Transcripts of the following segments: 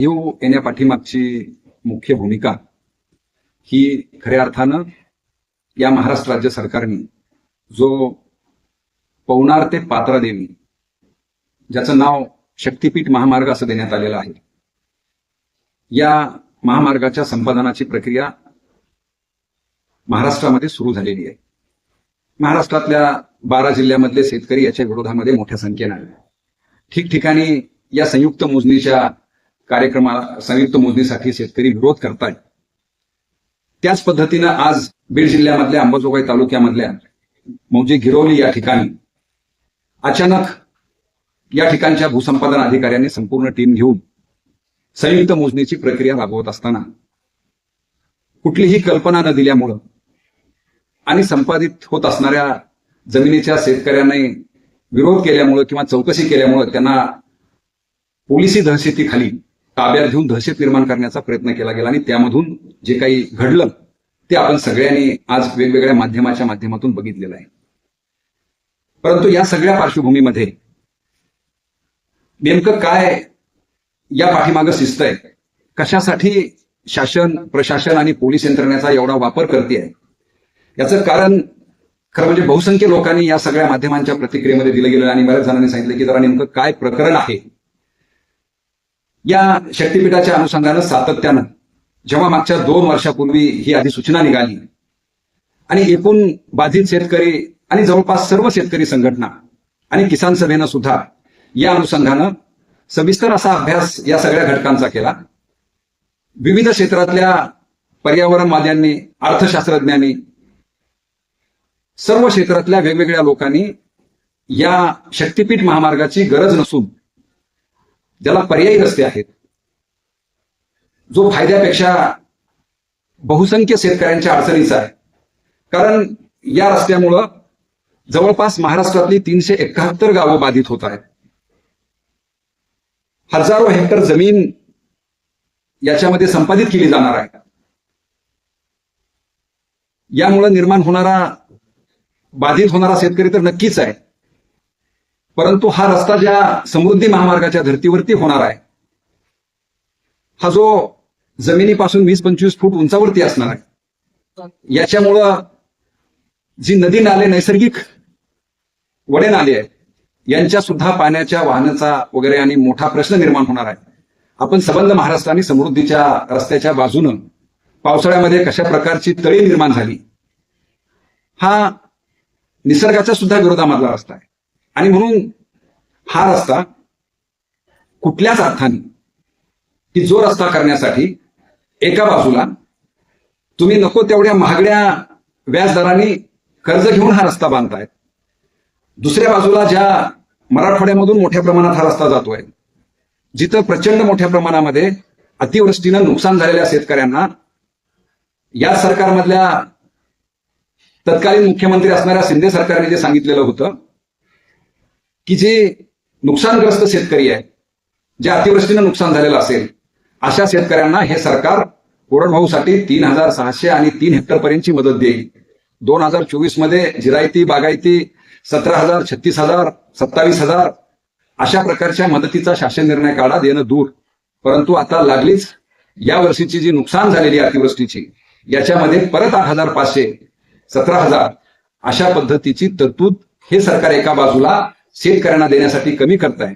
येऊ येण्यापाठीमागची मुख्य भूमिका ही खऱ्या अर्थानं या महाराष्ट्र राज्य सरकारने जो पवनार ते पात्रा देवी ज्याचं नाव शक्तीपीठ महामार्ग असं देण्यात आलेलं आहे या महामार्गाच्या संपादनाची प्रक्रिया महाराष्ट्रामध्ये सुरू झालेली आहे. महाराष्ट्रातल्या बारा जिल्ह्यामधले शेतकरी याच्या विरोधामध्ये मोठ्या संख्येनं ठिकठिकाणी या संयुक्त मोजणीच्या कार्यक्रमाला संयुक्त मोजणीसाठी शेतकरी विरोध करतायत. त्याच पद्धतीनं आज बीड जिल्ह्यामधल्या अंबाजोगाई तालुक्यामधल्या मौजे गिरोली या ठिकाणी अचानक या ठिकाणच्या भूसंपादन अधिकाऱ्यांनी संपूर्ण टीम घेऊन संयुक्त मोजणीची प्रक्रिया राबवत असताना कुठलीही कल्पना न दिल्यामुळं आणि संपादित होत असणाऱ्या जमिनीच्या शेतकऱ्यांनी विरोध केल्यामुळं किंवा चौकशी केल्यामुळं त्यांना पोलिसी दहशतीखाली ताब्यात घेऊन दहशत निर्माण करण्याचा प्रयत्न केला गेला आणि त्यामधून जे काही घडलं ते आपण सगळ्यांनी आज वेगवेगळ्या माध्यमाच्या माध्यमातून बघितलेलं आहे. परंतु या सगळ्या पार्श्वभूमीमध्ये नेमकं काय या पाठीमागं शिस्त आहे? कशासाठी शासन प्रशासन आणि पोलीस यंत्रणेचा एवढा वापर करते आहे याचं कारण खरं म्हणजे बहुसंख्य लोकांनी या सगळ्या माध्यमांच्या प्रतिक्रियेमध्ये दिलं गेलं आणि बऱ्याच जणांनी सांगितलं की जरा नेमकं काय प्रकरण आहे? या शक्तीपीठाच्या अनुषंगानं सातत्यानं जेव्हा मागच्या दोन वर्षापूर्वी ही अधिसूचना निघाली आणि एकूण बाधित शेतकरी आणि जवळपास सर्व शेतकरी संघटना आणि किसान सभेनं सुद्धा या अनुषंगानं सविस्तर असा अभ्यास या सगळ्या घटकांचा केला. विविध क्षेत्रातल्या पर्यावरणवाद्यांनी अर्थशास्त्रज्ञांनी सर्व क्षेत्रातल्या वेगवेगळ्या लोकांनी या शक्तीपीठ महामार्गाची गरज नसून ज्याला पर्यायी रस्ते आहेत जो फायद्यापेक्षा बहुसंख्य शेतकऱ्यांच्या अडचणीचा आहे. कारण या रस्त्यामुळं जवळपास महाराष्ट्रातली तीनशे एकाहत्तर गावं बाधित होत आहेत. हजारो हेक्टर जमीन याच्यामध्ये संपादित केली जाणार आहे. यामुळं निर्माण होणारा बाधित होणारा शेतकरी तर नक्कीच आहे. परंतु हा रस्ता ज्या समृद्धी महामार्गाच्या धर्तीवरती होणार आहे हा जो जमिनीपासून वीस पंचवीस फूट उंचावरती असणार आहे याच्यामुळं जी नदी नाले नैसर्गिक वडे नाले आहेत यांच्या सुद्धा पाण्याच्या वाहनाचा वगैरे आणि मोठा प्रश्न निर्माण होणार आहे. आपण सबंध महाराष्ट्र आणि समृद्धीच्या रस्त्याच्या बाजूनं पावसाळ्यामध्ये कशा प्रकारची तळी निर्माण झाली हा निसर्गाचा सुद्धा विरोधामधला रस्ता आहे. आणि म्हणून हा रस्ता कुठल्याच अर्थाने की जो रस्ता करण्यासाठी एका बाजूला तुम्ही नको तेवढ्या महागड्या व्याजदराने कर्ज घेऊन हा रस्ता बांधतायत दुसऱ्या बाजूला ज्या मराठवाड्यामधून मोठ्या प्रमाणात हा रस्ता जातोय जिथं प्रचंड मोठ्या प्रमाणामध्ये अतिवृष्टीनं नुकसान झालेल्या शेतकऱ्यांना या सरकारमधल्या तत्कालीन मुख्यमंत्री असणाऱ्या शिंदे सरकारने जे सांगितलेलं होतं की जे नुकसानग्रस्त शेतकरी आहे जे अतिवृष्टीनं नुकसान झालेलं असेल अशा शेतकऱ्यांना हे सरकार कोरडभाऊसाठी तीन हजार सहाशे आणि तीन हेक्टर पर्यंतची मदत देईल. दोन हजार चोवीसमध्ये जिरायती बागायती सतरा हजार छत्तीस हजार सत्तावीस हजार अशा प्रकारच्या मदतीचा शासन निर्णय काढा देणं दूर. परंतु आता लागलीच या वर्षीची जी नुकसान झालेली आहे अतिवृष्टीची याच्यामध्ये परत आठ हजार पाचशे सतरा हजार अशा पद्धतीची तरतूद हे सरकार एका बाजूला शेतकऱ्यांना देण्यासाठी कमी करताय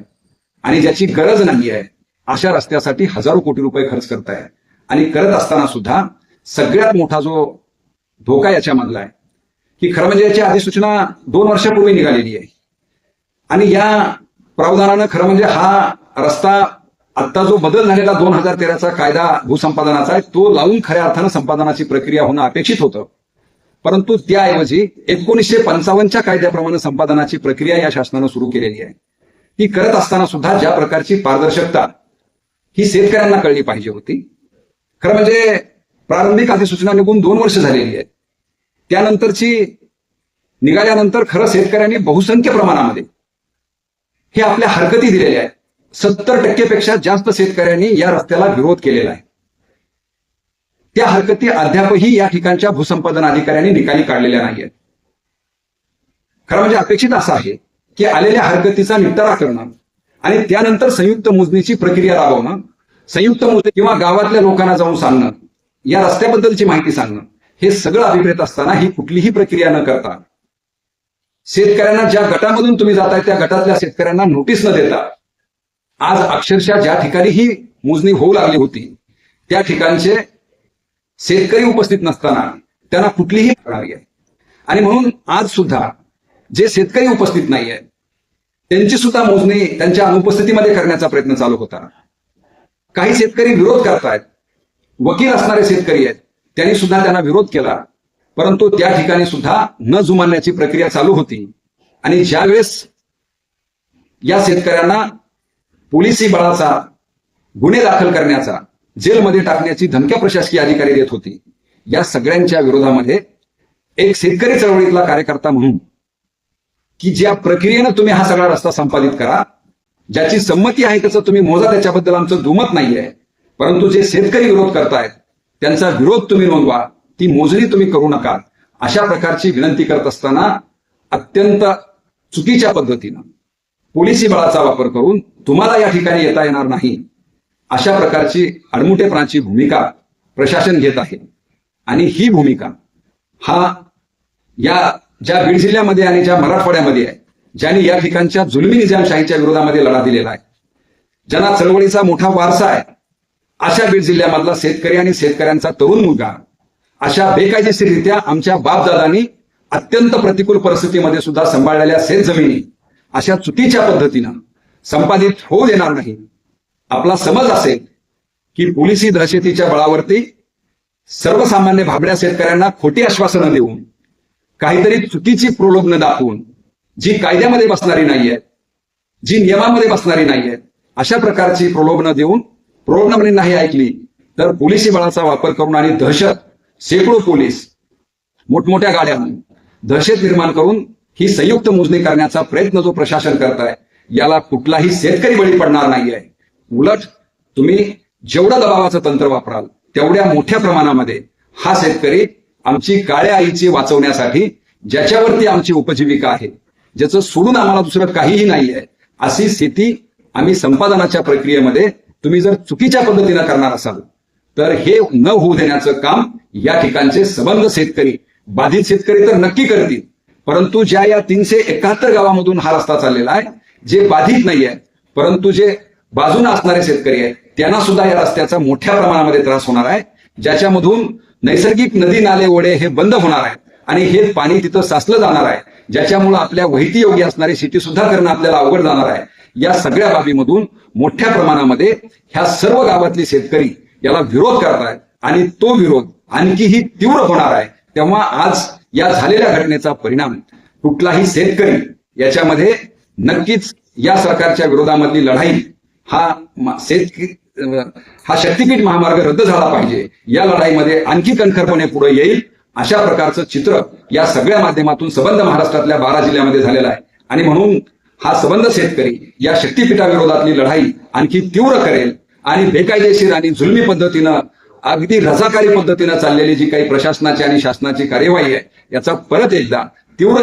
आणि ज्याची गरज नाही आहे अशा रस्त्यासाठी हजारो कोटी रुपये खर्च करताय. आणि करत असताना सुद्धा सगळ्यात मोठा जो धोका याच्यामधला आहे की खरं म्हणजे याची अधिसूचना दोन वर्षापूर्वी निघालेली आहे. आणि या प्रावधानानं खरं म्हणजे हा रस्ता आता जो बदल झालेला दोन हजार तेराचा कायदा भूसंपादनाचा आहे तो लावून खऱ्या अर्थानं संपादनाची प्रक्रिया होणं अपेक्षित होतं. परंतु त्याऐवजी एकोणीसशे पंचावन्नच्या कायद्याप्रमाणे संपादनाची प्रक्रिया या शासनानं सुरू केलेली आहे. ती करत असताना सुद्धा ज्या प्रकारची पारदर्शकता ही शेतकऱ्यांना कळली पाहिजे होती. खरं म्हणजे प्रारंभिक अधिसूचना निघून दोन वर्ष झालेली आहे. त्यानंतरची निघाल्यानंतर खरं शेतकऱ्यांनी बहुसंख्य प्रमाणामध्ये हे आपल्या हरकती दिलेल्या आहेत. सत्तर टक्केपेक्षा जास्त शेतकऱ्यांनी या रस्त्याला विरोध केलेला आहे. त्या हरकती अद्यापही या ठिकाणच्या भूसंपादन अधिकाऱ्यांनी निकाली काढलेल्या नाहीयेत. खरं म्हणजे अपेक्षित असं आहे की आलेल्या हरकतीचा निपटारा करणं आणि त्यानंतर संयुक्त मोजणीची प्रक्रिया राबवणं संयुक्त मोजणी किंवा गावातल्या लोकांना जाऊन सांगणं या रस्त्याबद्दलची माहिती सांगणं हे सगळं अभिप्रेत असताना ही कुठलीही प्रक्रिया न करता शेतकऱ्यांना ज्या गटामधून तुम्ही जाताय त्या गटातल्या शेतकऱ्यांना नोटीस न देता आज अक्षरशः ज्या ठिकाणी ही मोजणी होऊ लागली होती त्या ठिकाणचे शेतकरी उपस्थित नसताना त्यांना कुठलीही प्रणाली आहे आणि म्हणून आज सुद्धा जे शेतकरी उपस्थित नाही आहेत त्यांची सुद्धा मोजणी त्यांच्या अनुपस्थितीमध्ये करण्याचा प्रयत्न चालू होता. काही शेतकरी विरोध करतायत वकील असणारे शेतकरी आहेत त्यांनी सुद्धा त्यांना विरोध केला. परंतु त्या ठिकाणी सुद्धा न जुमानण्याची प्रक्रिया चालू होती. आणि ज्यावेळेस या शेतकऱ्यांना पोलिसी बळाचा गुन्हे दाखल करण्याचा जेलमध्ये टाकण्याची धमक्या प्रशासकीय अधिकारी देत होती. या सगळ्यांच्या विरोधामध्ये एक शेतकरी चळवळीतला कार्यकर्ता म्हणून की ज्या प्रक्रियेनं तुम्ही हा सगळा रस्ता संपादित करा ज्याची संमती आहे त्याचं तुम्ही मोजा त्याच्याबद्दल आमचं दुमत नाहीये. परंतु जे शेतकरी विरोध करतायत त्यांचा विरोध तुम्ही नोंदवा ती मोजणी तुम्ही करू नका. अशा प्रकारची विनंती करत असताना अत्यंत चुकीच्या पद्धतीनं पोलिसी बळाचा वापर करून तुम्हाला या ठिकाणी येता येणार नाही. अशा प्रकारची अडमुटेपणाची भूमिका प्रशासन घेत आहे. आणि ही भूमिका हा या ज्या बीड जिल्ह्यामध्ये आणि ज्या मराठवाड्यामध्ये आहे ज्यांनी या ठिकाणच्या जुलमी निजामशाहीच्या विरोधामध्ये लढा दिलेला आहे ज्यांना चळवळीचा मोठा वारसा आहे अशा बीड जिल्ह्यामधला शेतकरी आणि शेतकऱ्यांचा तरुण मुलगा अशा बेकायदेशीररित्या आमच्या बापदादांनी अत्यंत प्रतिकूल परिस्थितीमध्ये सुद्धा सांभाळलेल्या शेतजमिनी अशा चुकीच्या पद्धतीनं संपादित होऊ देणार नाही. आपला समज असेल की पोलिसी दहशतीच्या बळावरती सर्वसामान्य भाबड्या शेतकऱ्यांना खोटी आश्वासनं देऊन काहीतरी चुकीची प्रलोभनं दाखवून जी कायद्यामध्ये बसणारी नाहीये जी नियमामध्ये बसणारी नाहीये अशा प्रकारची प्रलोभनं देऊन प्रलोभनं नाही ऐकली तर पोलिसी बळाचा वापर करून आणि दहशत शेकडो पोलीस मोठमोठ्या गाड्या दहशत निर्माण करून ही संयुक्त मोजणी करण्याचा प्रयत्न जो प्रशासन करत आहे याला कुठलाही शेतकरी बळी पडणार नाहीये. उलट तुम्ही जेवढं दबावाचं तंत्र वापराल तेवढ्या मोठ्या प्रमाणामध्ये हा शेतकरी आमची काळ्या आईची वाचवण्यासाठी ज्याच्यावरती आमची उपजीविका आहे ज्याचं सोडून आम्हाला दुसरं काहीही नाहीये अशी स्थिती आम्ही संपादनाच्या प्रक्रियेमध्ये तुम्ही जर चुकीच्या पद्धतीनं करणार असाल तर हे न होऊ देण्याचं काम या ठिकाणचे सबंध शेतकरी बाधित शेतकरी तर नक्की करतील. परंतु ज्या या तीनशे एकाहत्तर गावामधून हा रस्ता चाललेला आहे जे बाधित नाही आहे परंतु जे बाजूने असणारे शेतकरी आहेत त्यांना सुद्धा या रस्त्याचा मोठ्या प्रमाणामध्ये त्रास होणार आहे ज्याच्यामधून नैसर्गिक नदी नाले ओढे हे बंद होणार आहेत आणि हे पाणी तिथं साचलं जाणार आहे ज्याच्यामुळे आपल्या वहिती योग्य असणारी शेती सुद्धा करणं आपल्याला अवघड जाणार आहे. या सगळ्या बाबीमधून मोठ्या प्रमाणामध्ये ह्या सर्व गावातले शेतकरी याला विरोध करतायत आणि तो विरोध आणखीही तीव्र होणार आहे. तेव्हा आज या झालेल्या घटनेचा परिणाम कुठलाही शेतकरी याच्यामध्ये नक्कीच या सरकारच्या विरोधामधली लढाई हा हा शक्तीपीठ महामार्ग रद्द झाला पाहिजे. या लढाईमध्ये आणखी कणखरपणे पुढे येईल. अशा प्रकारचं चित्र या सगळ्या माध्यमातून सबंध महाराष्ट्रातल्या बारा जिल्ह्यामध्ये झालेला आहे. आणि म्हणून हा सबंध शेतकरी या शक्तीपीठाविरोधातली लढाई आणखी तीव्र करेल आणि बेकायदेशीर आणि जुलमी पद्धतीनं अगदी रजाकारी पद्धतीनं चाललेली जी काही प्रशासनाची आणि शासनाची कार्यवाही आहे याचा परत एकदा तीव्र